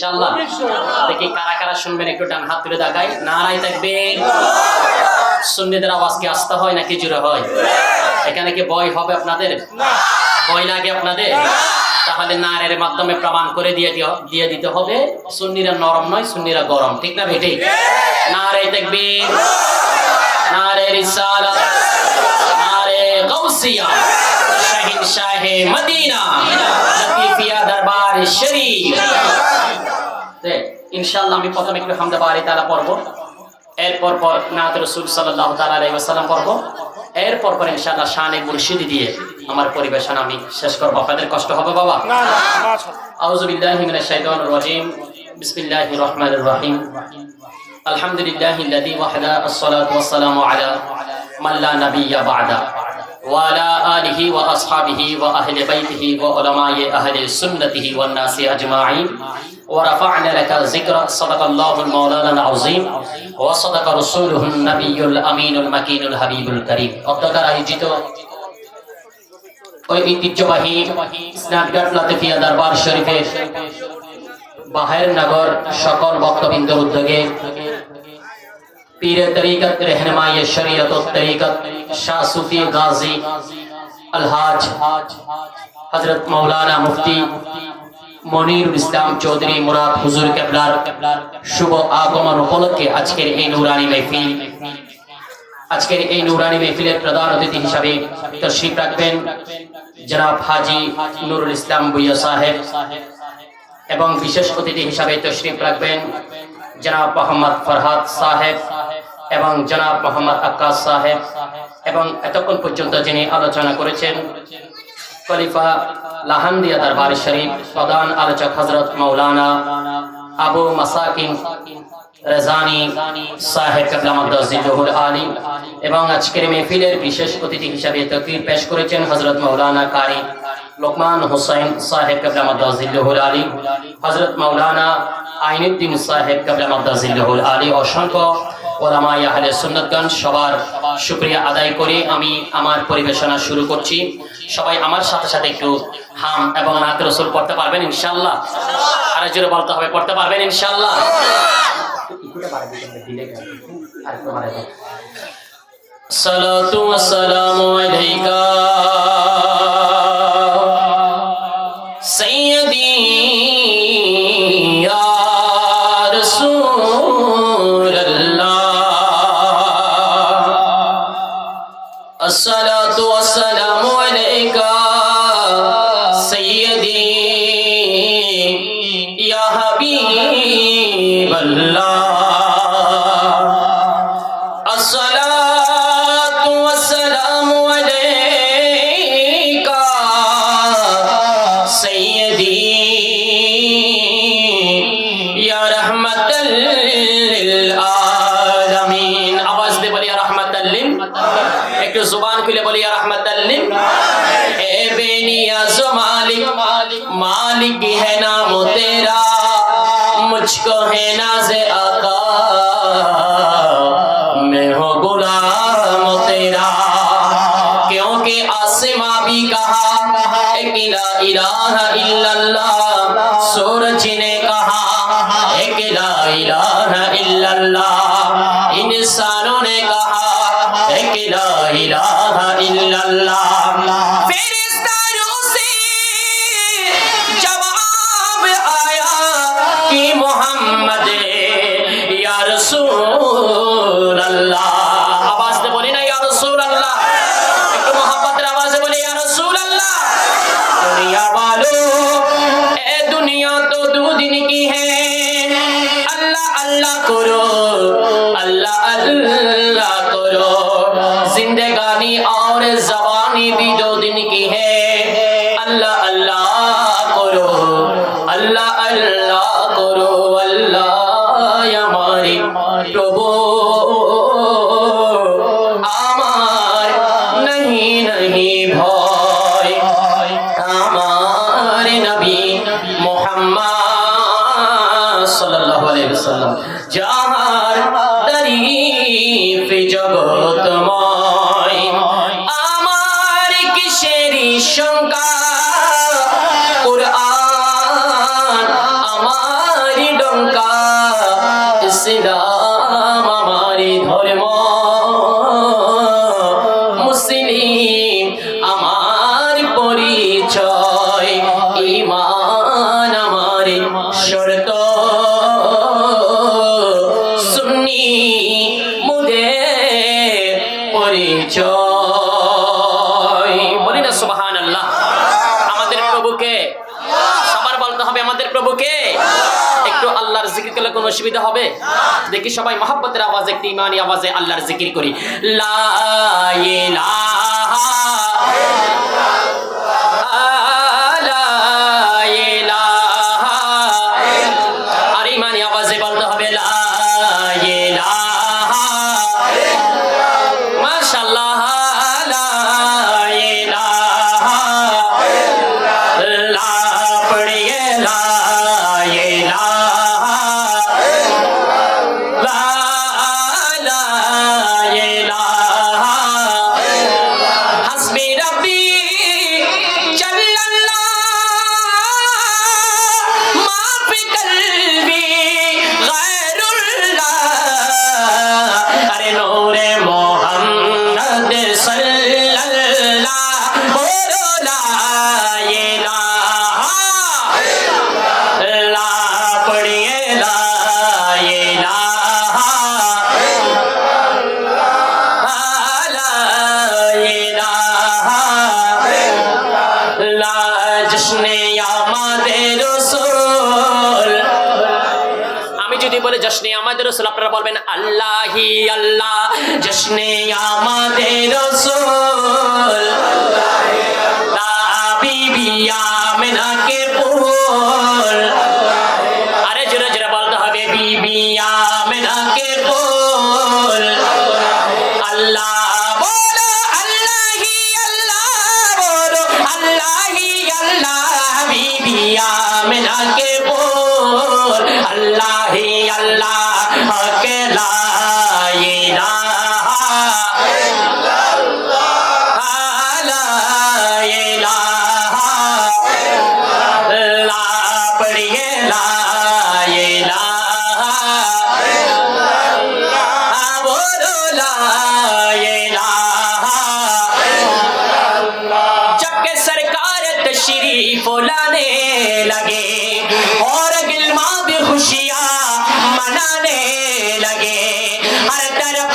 ইনশাআল্লাহ। দেখি কারা কারা শুনবেন একটু ডান হাত তুলে দেখাই নারাই থাকবেন। সুন্নিদের আওয়াজ কি আসতে হয় নাকি জোরে হয়? এখানে কি ভয় হবে আপনাদের? ভয় লাগে আপনাদের? তাহলে নারের মাধ্যমে প্রমাণ করে দিয়ে দিয়ে দিতে হবে। সুন্নিরা নরম নয় সুন্নিরা গরম। ঠিক না বেটে? নারে দেখবেন নারে রিসালাত। নারে গৌসিয়া शाह मदीना লতিফিয়া দরবার শরীফ। ইনশাআল্লাহ আমি প্রথমে একটু হামদা বারে তালা এরপর পর নাত রসুল সাল্লাহ তালা আলাই ওয়াসাল্লাম পড়ব। এরপর পর ইনশাআল্লাহ শানে মুর্শিদি দিয়ে আমার পরিবেশন আমি শেষ করব। আপনাদের কষ্ট হবে বাবা? আউজুবিল্লাহি মিনাশ শাইতানির রাজিম। বিসমিল্লাহির রহমানির রহিম। আলহামদুলিল্লাহি আল্লাযী ওয়াহদা আস-সালাতু ওয়াস-সালামু আলা মান লা وعلى آله وأصحابه وأهل بيته وعلماء أهل سنته والناس أجمعين ورفعنا لك ذكر صدق الله المولانا العظيم وصدق رسوله النبي الأمين المكين الحبيب الكريم অত্যকার আয়োজিত ওই ঐতিহ্যবাহী স্ন্যাপঘাট লাতিফিয়া দরবার শরীফের বাহের নগর সকল ভক্তবৃন্দের উদ্যোগে পীরে তরিকত রহনমায়ে শরীয়ত তরিকত, শাহ সুফি গাজী আলহাজ হযরত মাওলানা মুফতি মনিরুল ইসলাম চৌধুরী মুরাদ হুজুর কেবলার শুভ আগমন উপলক্ষে আজকের এই নুরানি মেহফিল। আজকের এই নুরানি মেহফিলের প্রধান অতিথি হিসাবে তশরিফ রাখবেন জনাব হাজি নুরুল ইসলাম বুইয়া সাহেব এবং বিশেষ অতিথি হিসাবে তশরিফ রাখবেন জনাব মোহাম্মদ ফরহাদ সাহেব এবং জনাব মোহাম্মদ আক্কাস সাহেব এবং এতক্ষণ পর্যন্ত যিনি আলোচনা করেছেন খলিফা লাহান্দিয়া দরবার শরীফ প্রধান আলোচক হজরত মৌলানা আবু মাসাকিন রেজানি সাহেব কাবলামুল আলী এবং আজকের মেহফিলের বিশেষ অতিথি হিসাবে তকরির পেশ করেছেন হজরত মৌলানা কারি লোকমান হোসেন সাহেব কাবলামুল আলী হজরত মৌলানা আইনুদ্দিন সাহেব কাবলামুল আলী, অসংখ্য ওলামাই আহলে সুন্নতগণ, সবার শুক্রিয়া আদায় করে আমি আমার পরিবেশনা শুরু করছি। সবাই আমার সাথে সাথে একটু হাম এবং নাত রসুল পড়তে পারবেন ইনশাল্লাহ আরও জোরে বলতে হবে, পড়তে পারবেন ইনশাল্লাহ সালাতু ওয়াসসালামু আলাইকা मालिक है नाम तेरा, मुझको है नाज आका। मैं हूँ गुलाम तेरा। क्योंकि आसमां भी कहा एक ला इलाहा इल्लल्लाह, सूरज ने कहा एक ला इलाहा इल्लल्लाह। इंसानों ने कहा एक इलाहा इल्लल्लाह। कि मोहम्मद या रसूल अल्लाह आवाज से बोली ना या रसूल अल्लाह একটু মোহাম্মতের আওয়াজে বলি ইয়া রসুল আল্লাহ दुनिया वालों ए दुनिया तो दो दिन की है अल्लाह अल्लाह करो अल्लाह अल्लाह करो जिंदगानी और जबानी भी दो জগতময় আমার কিসের শঙ্কা? আল্লাহ আমাদের প্রভুকে সবার বলতে হবে, আমাদের প্রভুকে। একটু আল্লাহর জিকির করলে কোনো অসুবিধা হবে? দেখি সবাই মহাব্বতের আওয়াজ, একটি ইমানি আওয়াজে আল্লাহর জিকির করি। লা ইলাহা আমাদের রসুল আপনারা বলবেন আল্লাহি আল্লাহ জশ্নে আমাদের রসুল হাবিবিয়া बुलाने लगे और गिलमा भी खुशियाँ मनाने लगे हर तरफ